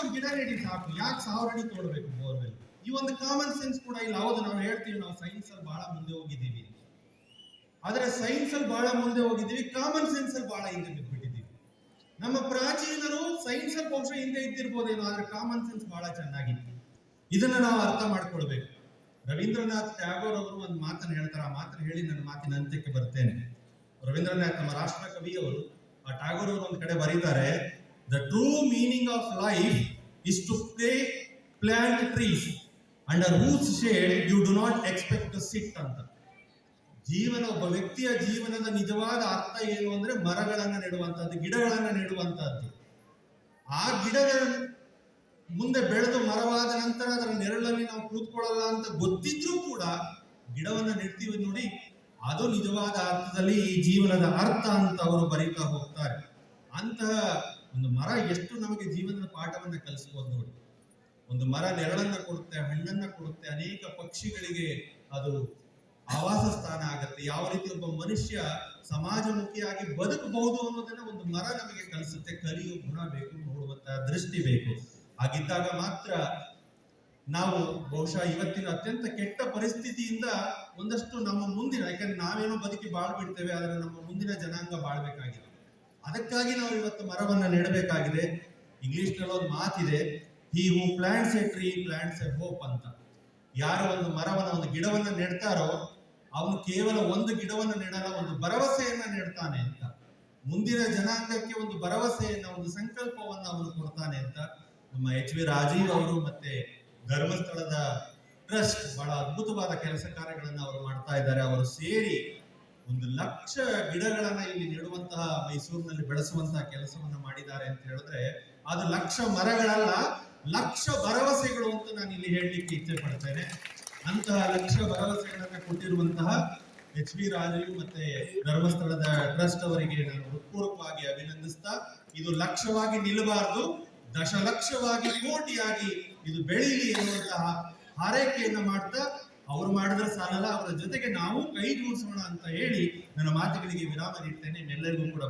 ಒಂದು ಗಿಡ ನೆಡಿ ಸಾಕು. ಯಾಕೆ ಸಾವಿರ ಅಡಿ ತೋಡ್ಬೇಕು ಬೋರ್ವೆಲ್? ಈ ಒಂದು ಕಾಮನ್ ಸೆನ್ಸ್ ಕೂಡ ಇಲ್ಲ. ಹೌದು, ನಾವು ಹೇಳ್ತೀವಿ, ನಾವು ಸೈನ್ಸ್ ಅಲ್ಲಿ ಬಹಳ ಮುಂದೆ ಹೋಗಿದ್ದೀವಿ. ಆದ್ರೆ ಸೈನ್ಸ್ ಅಲ್ಲಿ ಬಹಳ ಮುಂದೆ ಹೋಗಿದ್ದೀವಿ ಕಾಮನ್ ಸೆನ್ಸ್ ಅಲ್ಲಿ ಬಹಳ ಹಿಂದೆ ಬಿದ್ದುಬಿಟ್ಟಿದ್ದೀವಿ ನಮ್ಮ ಪ್ರಾಚೀನರು ಸೈನ್ಸ್ ಅಲ್ಲಿ ಬಹುಶಃ ಹಿಂದೆ ಇದ್ದಿರ್ಬೋದೇನೋ, ಆದ್ರೆ ಕಾಮನ್ ಸೆನ್ಸ್ ಬಹಳ ಚೆನ್ನಾಗಿತ್ತು. ಇದನ್ನ ನಾವು ಅರ್ಥ ಮಾಡ್ಕೊಳ್ಬೇಕು. ರವೀಂದ್ರನಾಥ್ ಟ್ಯಾಗೋರ್ ಅವರು ಒಂದು ಮಾತನ್ನು ಹೇಳ್ತಾರೆ. ಆ ಮಾತನ್ನು ಹೇಳಿ ನನ್ನ ಮಾತಿನ ಅಂತ್ಯಕ್ಕೆ ಬರ್ತೇನೆ. ರವೀಂದ್ರನಾಥ್ ನಮ್ಮ ರಾಷ್ಟ್ರ ಕವಿಯವರು ಆ ಟ್ಯಾಗೋರ್ ಅವರು ಒಂದು ಕಡೆ ಬರೀತಾರೆ the true meaning of life is to play, plant trees. Under whose shade you do not expect to sit ಅಂತ. ಜೀವನ ಒಬ್ಬ ವ್ಯಕ್ತಿಯ ಜೀವನದ ನಿಜವಾದ ಅರ್ಥ ಏನು ಅಂದ್ರೆ ಮರಗಳನ್ನು ನೆಡುವಂಥದ್ದು ಗಿಡಗಳನ್ನು ನೆಡುವಂತದ್ದು ಆ ಗಿಡದ ಮುಂದೆ ಬೆಳೆದು ಮರವಾದ ನಂತರ ಅದರ ನೆರಳಲ್ಲಿ ನಾವು ಕೂತ್ಕೊಳ್ಳಲ್ಲ ಅಂತ ಗೊತ್ತಿದ್ರೂ ಕೂಡ ಗಿಡವನ್ನು ನೆಡ್ತೀವಿ ನೋಡಿ ಅದು ನಿಜವಾದ ಅರ್ಥದಲ್ಲಿ ಈ ಜೀವನದ ಅರ್ಥ ಅಂತ ಅವರು ಬರೀತಾ ಹೋಗ್ತಾರೆ. ಅಂತಹ ಒಂದು ಮರ ಎಷ್ಟು ನಮಗೆ ಜೀವನದ ಪಾಠವನ್ನು ಕಲಿಸಬಹುದು ನೋಡಿ. ಒಂದು ಮರ ನೆರಳನ್ನ ಕೊಡುತ್ತೆ, ಹಣ್ಣನ್ನ ಕೊಡುತ್ತೆ, ಅನೇಕ ಪಕ್ಷಿಗಳಿಗೆ ಅದು ಆವಾಸ ಸ್ಥಾನ ಆಗುತ್ತೆ. ಯಾವ ರೀತಿ ಒಬ್ಬ ಮನುಷ್ಯ ಸಮಾಜಮುಖಿಯಾಗಿ ಬದುಕಬಹುದು ಅನ್ನೋದನ್ನ ಒಂದು ಮರ ನಮಗೆ ಕಲಿಸುತ್ತೆ. ಕಲಿಯು ಗುಣ ಬೇಕು, ನೋಡುವಂತಹ ದೃಷ್ಟಿ ಬೇಕು. ಹಾಗಿದ್ದಾಗ ಮಾತ್ರ ನಾವು ಬಹುಶಃ ಇವತ್ತಿನ ಅತ್ಯಂತ ಕೆಟ್ಟ ಪರಿಸ್ಥಿತಿಯಿಂದ ಒಂದಷ್ಟು ನಮ್ಮ ಮುಂದಿನ, ಯಾಕಂದ್ರೆ ನಾವೇನೋ ಬದುಕಿ ಬಾಳ್ಬಿಡ್ತೇವೆ, ಆದ್ರೆ ನಮ್ಮ ಮುಂದಿನ ಜನಾಂಗ ಬಾಳ್ಬೇಕಾಗಿದೆ ಅದಕ್ಕಾಗಿ ನಾವು ಇವತ್ತು ಮರವನ್ನ ನೆಡಬೇಕಾಗಿದೆ. ಇಂಗ್ಲಿಷ್ನಲ್ಲಿ ಒಂದು ಮಾತಿದೆ he who plants a tree plants a hope ಅಂತ. ಯಾರು ಒಂದು ಮರವನ್ನ, ಒಂದು ಗಿಡವನ್ನ ನೆಡ್ತಾರೋ, ಅವನು ಕೇವಲ ಒಂದು ಗಿಡವನ್ನ ನೆಡಲ್ಲ, ಒಂದು ಭರವಸೆಯನ್ನ ನೆಡ್ತಾನೆ ಅಂತ. ಮುಂದಿನ ಜನಾಂಗಕ್ಕೆ ಒಂದು ಭರವಸೆಯನ್ನ, ಒಂದು ಸಂಕಲ್ಪವನ್ನ ಅವನು ಕೊಡ್ತಾನೆ ಅಂತ. ನಮ್ಮ ಎಚ್ ವಿ ರಾಜೀವ್ ಅವರು ಮತ್ತೆ ಧರ್ಮಸ್ಥಳದ ಟ್ರಸ್ಟ್ ಬಹಳ ಅದ್ಭುತವಾದ ಕೆಲಸ ಕಾರ್ಯಗಳನ್ನ ಅವರು ಮಾಡ್ತಾ ಇದ್ದಾರೆ. ಅವರು ಸೇರಿ ಒಂದು ಲಕ್ಷ ಗಿಡಗಳನ್ನ ಇಲ್ಲಿ ನೆಡುವಂತಹ ಮೈಸೂರಿನಲ್ಲಿ ಬೆಳೆಸುವಂತಹ ಕೆಲಸವನ್ನ ಮಾಡಿದ್ದಾರೆ ಅಂತ ಹೇಳಿದ್ರೆ ಅದು ಲಕ್ಷ ಮರಗಳಲ್ಲ, ಲಕ್ಷ ಭರವಸೆಗಳು ಅಂತ ನಾನು ಇಲ್ಲಿ ಹೇಳಲಿಕ್ಕೆ ಇಚ್ಛೆ ಪಡ್ತೇನೆ. ಅಂತಹ ಲಕ್ಷ ಭರವಸೆಗಳನ್ನ ಕೊಟ್ಟಿರುವಂತಹ ಎಚ್ ವಿ ರಾಜು ಮತ್ತೆ ಧರ್ಮಸ್ಥಳದ ಟ್ರಸ್ಟ್ ಅವರಿಗೆ ನಾನು ಹೃತ್ಪೂರ್ವಕವಾಗಿ ಅಭಿನಂದಿಸ್ತಾ, ಇದು ಲಕ್ಷವಾಗಿ ನಿಲ್ಲಬಾರದು, ದಶಲಕ್ಷವಾಗಿ ಕೋಟಿಯಾಗಿ ಇದು ಬೆಳೀಲಿ ಎನ್ನುವಂತಹ ಹಾರೈಕೆಯನ್ನು ಮಾಡ್ತಾ ಅವ್ರು ಮಾಡಿದ್ರೆ ಸಾಲಲ್ಲ, ಅವರ ಜೊತೆಗೆ ನಾವು ಕೈ ಜೋಡಿಸೋಣ ಅಂತ ಹೇಳಿ ನನ್ನ ಮಾತುಗಳಿಗೆ ವಿರಾಮ ನೀಡ್ತೇನೆ. ನಿಮ್ಮೆಲ್ಲರಿಗೂ ಕೂಡ